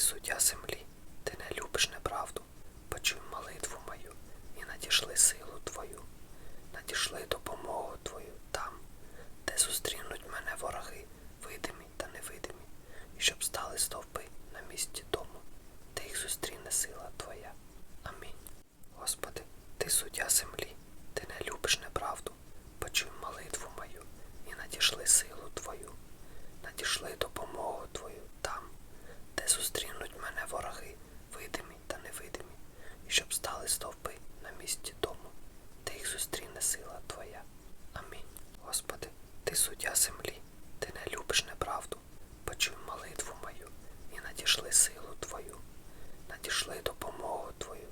суддя землі, ти не любиш неправду, почуй молитву мою і надішли силу твою, надішли допомогу твою там, де зустрінуть мене вороги, видимі та невидимі, і щоб стали стовпи на місці дому, де їх зустріне сила твоя. Амінь. Господи, ти суддя землі, ти не любиш неправду, почуй молитву мою і надішли силу твою, надішли Ти суддя землі, ти не любиш неправду. Почуй молитву мою, і надішли силу твою, надішли допомогу твою,